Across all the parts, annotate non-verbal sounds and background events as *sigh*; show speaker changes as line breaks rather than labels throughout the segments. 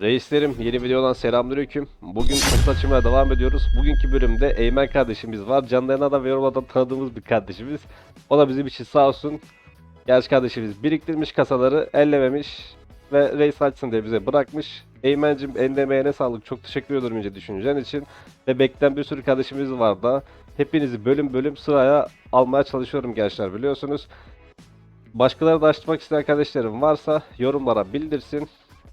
Reislerim yeni videodan selamünaleyküm. Bugün kasa açmaya devam ediyoruz. Bugünkü bölümde Eymen kardeşimiz var. Canlı yayına ve yorumladan tanıdığımız bir kardeşimiz. O da bizim için sağ olsun. Genç kardeşimiz biriktirmiş kasaları ellememiş ve reis açsın diye bize bırakmış. Eymen'cim eline emeğine sağlık. Çok teşekkür ederim ince düşüncen için. Ve bekleyen bir sürü kardeşimiz var da. Hepinizi bölüm bölüm sıraya almaya çalışıyorum gençler biliyorsunuz. Başkaları da açmak isteyen kardeşlerim varsa yorumlara bildirsin.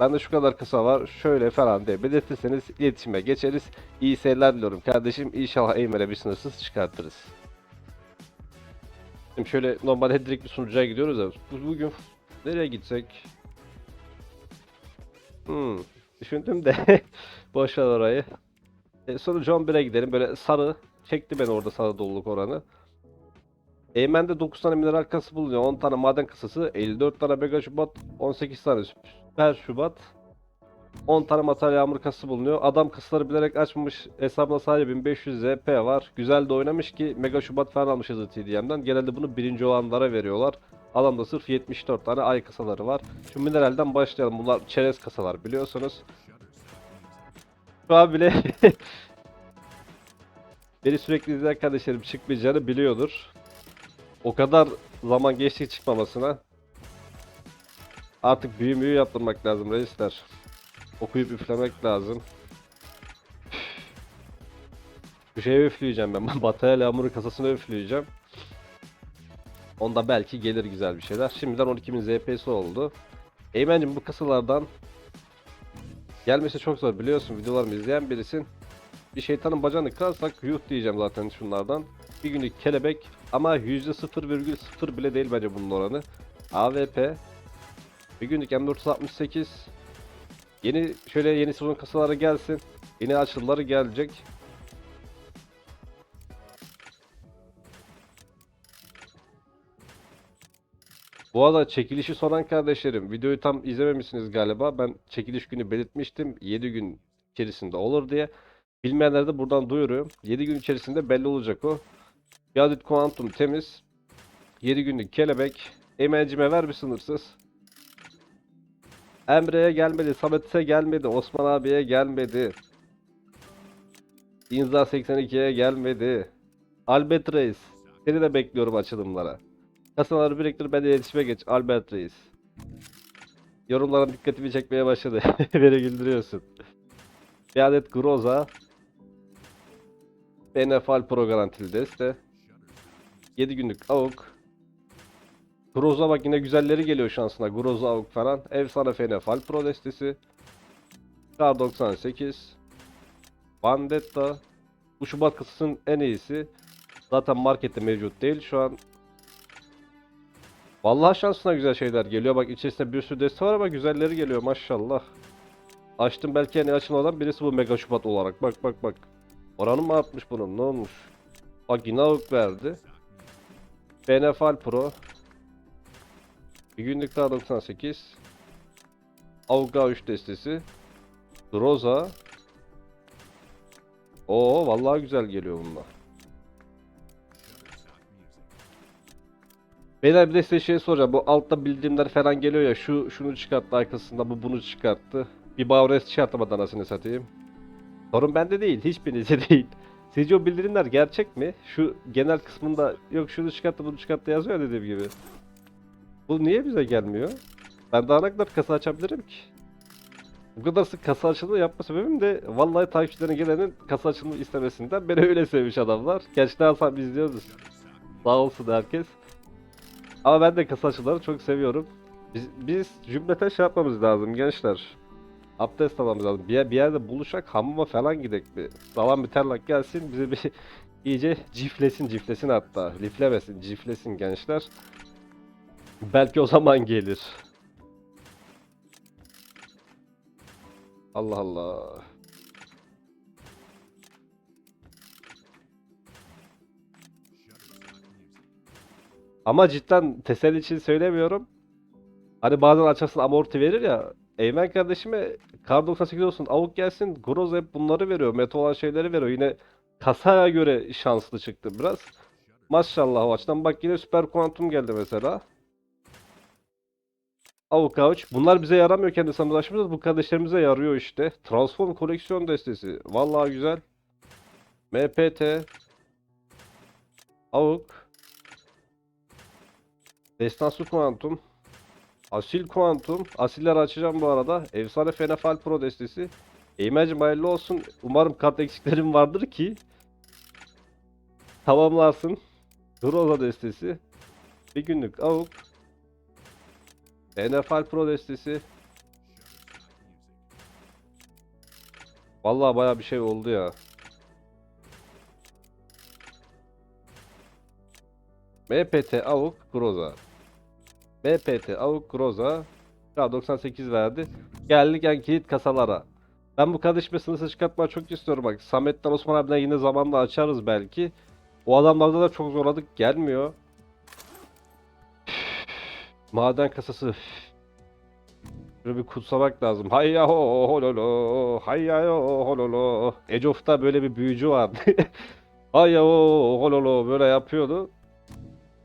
Bende şu kadar kısa var şöyle falan diye belirtirseniz iletişime geçeriz. İyi seyirler diliyorum kardeşim. İnşallah Eymen'e bir sınırsız çıkartırız. Şimdi şöyle normalde direkt bir sunucuya gidiyoruz ya. Bu- Bugün nereye gitsek? Hmm, düşündüm de *laughs* boş ver orayı. E, sunucu 11'e gidelim. Böyle sarı. Çekti beni orada sarı doluluk oranı. Eymen'de 9 tane mineral kası bulunuyor. 10 tane maden kasası, 54 tane mega şubat, 18 tane süper şubat, 10 tane materyal yağmur kasası bulunuyor. Adam kasıları bilerek açmamış. Hesabına sadece 1500 ZP var. Güzel de oynamış ki mega şubat falan almışız TDM'den. Genelde bunu birinci olanlara veriyorlar. Adamda sırf 74 tane ay kasaları var. Şu mineralden başlayalım. Bunlar çerez kasalar biliyorsunuz. Şu an bile *laughs* beni sürekli izleyen kardeşlerim çıkmayacağını biliyordur. O kadar zaman geçti çıkmamasına. Artık büyü müyü yaptırmak lazım reisler. Okuyup üflemek lazım. Bir şeye üfleyeceğim ben. *laughs* Batıya yağmuru kasasına üfleyeceğim. Onda belki gelir güzel bir şeyler. Şimdiden 12.000 ZP'si oldu. Eymen'cim bu kasalardan gelmesi çok zor biliyorsun videolarımı izleyen birisin. Bir şeytanın bacağını kırarsak yuh diyeceğim zaten şunlardan. Bir günlük kelebek ama %0,0 bile değil bence bunun oranı. AWP bir günlük M468 Yeni şöyle yeni sezon kasaları gelsin. Yeni açılımları gelecek. Bu arada çekilişi soran kardeşlerim videoyu tam izlememişsiniz galiba. Ben çekiliş günü belirtmiştim. 7 gün içerisinde olur diye. Bilmeyenler de buradan duyuruyorum. 7 gün içerisinde belli olacak o. Bir adet kuantum temiz. 7 günlük kelebek. Emelcime ver bir sınırsız. Emre'ye gelmedi, Samet'e gelmedi, Osman abiye gelmedi. İnza 82'ye gelmedi. Albert Reis. Seni de bekliyorum açılımlara. Kasaları biriktir ben de iletişime geç. Albert Reis. Yorumların dikkatimi çekmeye başladı. *laughs* Beni güldürüyorsun. Bir adet Groza. NFL Pro garantili deste. 7 günlük avuk. Groza bak yine güzelleri geliyor şansına. Groza falan. Efsane Fenefal Pro destesi. Kar 98. Bandetta. Bu Şubat kısasının en iyisi. Zaten markette mevcut değil şu an. Vallahi şansına güzel şeyler geliyor. Bak içerisinde bir sürü deste var ama güzelleri geliyor maşallah. Açtım belki en açılmadan birisi bu Mega Şubat olarak. Bak bak bak. Oranı mı artmış bunun? Ne olmuş? Bak yine verdi. Benefal Pro. Bir günlük daha 98. Avga 3 destesi. Droza. Oo vallahi güzel geliyor bunlar. Beyler bir de size şey soracağım. Bu altta bildirimler falan geliyor ya. Şu şunu çıkarttı arkasında bu bunu çıkarttı. Bir Bavres çıkartamadı anasını satayım. Sorun bende değil. Hiçbirinize *laughs* değil. Sizce o bildirimler gerçek mi? Şu genel kısmında yok şunu çıkarttı bunu çıkarttı yazıyor ya dediğim gibi. Bu niye bize gelmiyor? Ben daha ne kadar kasa açabilirim ki? Bu kadar sık kasa açılımı yapma sebebim de vallahi takipçilerin gelenin kasa açılımı istemesinden beni öyle sevmiş adamlar. Gerçekten Hasan biz izliyoruz. Sağ olsun herkes. Ama ben de kasa açıları çok seviyorum. Biz, biz cümleten şey yapmamız lazım gençler. Abdest almamız lazım. Bir, bir yerde buluşak hamama falan gidek bir. Sağlam bir terlak gelsin bizi bir *laughs* iyice ciflesin ciflesin hatta. Liflemesin ciflesin gençler. Belki o zaman gelir. Allah Allah. Ama cidden teselli için söylemiyorum. Hani bazen açarsın amorti verir ya. Eymen kardeşime kar 98 olsun avuk gelsin. Groz hep bunları veriyor. Meta olan şeyleri veriyor. Yine kasaya göre şanslı çıktı biraz. Maşallah o açıdan. Bak yine süper kuantum geldi mesela. Avuk avuç. Bunlar bize yaramıyor kendi sanırlaşımız. Bu kardeşlerimize yarıyor işte. Transform koleksiyon destesi. Vallahi güzel. MPT. Avuk. Destansı kuantum. Asil kuantum. Asilleri açacağım bu arada. Efsane Fenefal Pro destesi. Eğmencim hayırlı olsun. Umarım kart eksiklerim vardır ki tamamlarsın. Groza destesi. Bir günlük avuk. NFL Pro destesi. Vallahi baya bir şey oldu ya. MPT Avuk Groza. MPT Avuk Groza. K98 verdi. Geldik en kilit kasalara. Ben bu kardeşime sınırsız çıkartmayı çok istiyorum bak. Samet'ten Osman abiden yine zamanla açarız belki. O adamlarda da çok zorladık gelmiyor. Maden kasası. Şöyle bir kutsamak lazım. Hayya ho hololo. Hayya ho hololo. Age of'ta böyle bir büyücü vardı. *laughs* Hayya ho hololo böyle yapıyordu.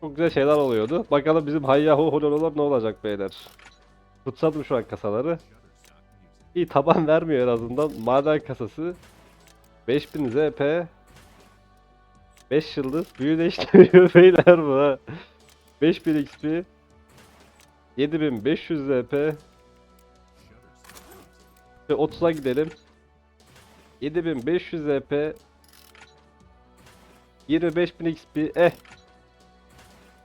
Çok güzel şeyler oluyordu. Bakalım bizim hayya ho holololar ne olacak beyler. Kutsadım şu an kasaları. İyi taban vermiyor en azından. Maden kasası. 5000 ZP. 5 yıldız. Büyü değiştiriyor *laughs* beyler bu ha. 5000 XP. 7500 ZP. Ve 30'a gidelim. 7500 ZP. 25000 XP. Eh.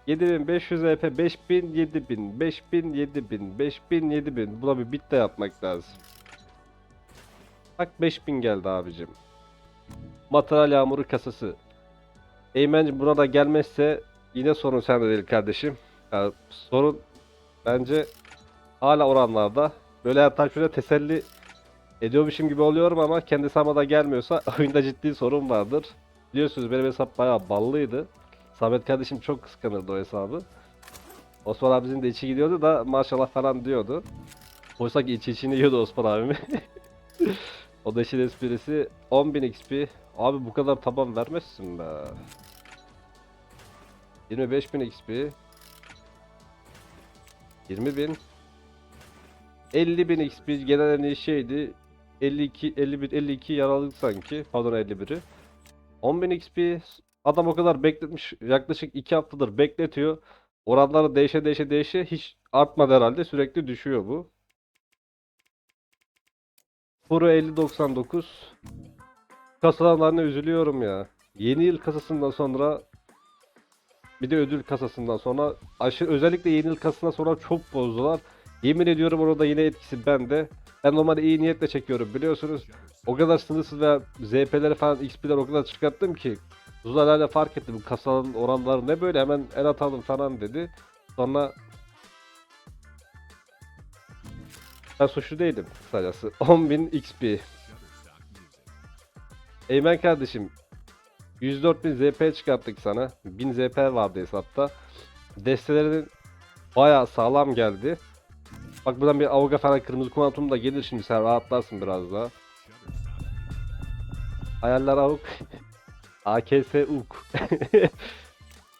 7500 ZP. 5000 7000. 5000 7000. 5000 7000. Buna bir bit de yapmak lazım. Bak 5000 geldi abicim. Materyal yağmuru kasası. Eymen'cim buna da gelmezse yine sorun sende değil kardeşim. Yani sorun bence hala oranlarda. Böyle hatta şöyle teselli ediyormuşum gibi oluyorum ama kendi hesabıma da gelmiyorsa *laughs* oyunda ciddi sorun vardır. Biliyorsunuz benim hesap bayağı ballıydı. Samet kardeşim çok kıskanırdı o hesabı. Osman abimizin de içi gidiyordu da maşallah falan diyordu. Oysa ki içi içini yiyordu Osman abimi. *laughs* o da işin esprisi 10.000 XP. Abi bu kadar taban vermezsin be. 25.000 XP. 20.000. 50.000 XP genel en iyi şeydi. 52 51 52 yaralık sanki. Pardon 51'i. 10.000 XP adam o kadar bekletmiş. Yaklaşık 2 haftadır bekletiyor. Oranları değişe değişe değişe hiç artmadı herhalde. Sürekli düşüyor bu. Pro 5099 kasalarına üzülüyorum ya. Yeni yıl kasasından sonra bir de ödül kasasından sonra aşırı özellikle yeni yıl kasasından sonra çok bozdular. Yemin ediyorum orada yine etkisi bende. Ben normalde iyi niyetle çekiyorum biliyorsunuz. O kadar sınırsız ve ZP'leri falan XP'ler o kadar çıkarttım ki Zuzalerle fark ettim kasanın oranları ne böyle hemen el atalım falan dedi. Sonra ben suçlu değilim kısacası. *laughs* 10.000 XP. Eymen kardeşim 104.000 ZP çıkarttık sana. 1000 ZP vardı hesapta. Destelerin bayağı sağlam geldi. Bak buradan bir avuga falan kırmızı kuantum da gelir şimdi sen rahatlarsın biraz daha. Hayaller avuk. *laughs* AKS UK. *laughs*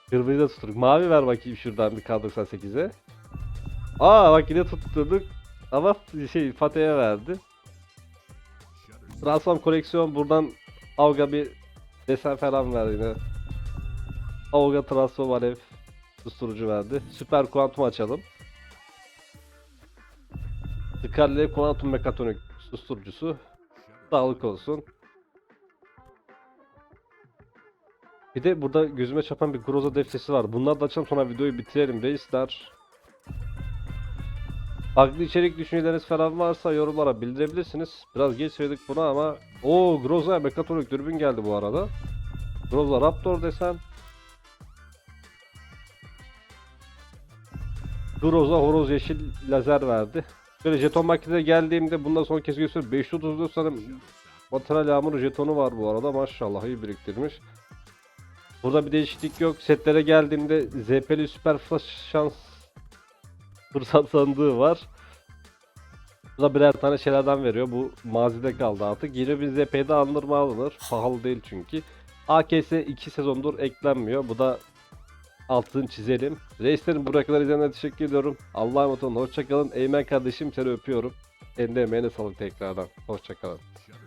Kırmızıyı da tutturduk. Mavi ver bakayım şuradan bir K98'e. Aa bak yine tutturduk. Ama şey Fatih'e verdi. Transform koleksiyon buradan Avga bir desen falan ver yine. Avga Transform Alev susturucu verdi. Süper kuantum açalım. Scarlet kuantum mekatronik susturucusu. Sağlık olsun. Bir de burada gözüme çarpan bir Groza deftesi var. Bunları da açalım sonra videoyu bitirelim reisler. Farklı içerik düşünceleriniz falan varsa yorumlara bildirebilirsiniz. Biraz geç söyledik buna ama o Groza mekatronik dürbün geldi bu arada. Groza Raptor desem. Groza horoz yeşil lazer verdi. Böyle jeton makinede geldiğimde bundan son kez gösteriyorum. 534 sanırım materyal yağmuru jetonu var bu arada maşallah iyi biriktirmiş. Burada bir değişiklik yok. Setlere geldiğimde ZP'li süper flash şans fırsat sandığı var. Bu da birer tane şeylerden veriyor. Bu mazide kaldı artık. Yine bir ZP'de alınır alınır. Pahalı değil çünkü. AKS 2 sezondur eklenmiyor. Bu da altını çizelim. Reislerim buraya kadar izleyenlere teşekkür ediyorum. Allah'a emanet olun. Hoşçakalın. Eymen kardeşim seni öpüyorum. Kendi emeğine sağlık tekrardan. Hoşçakalın.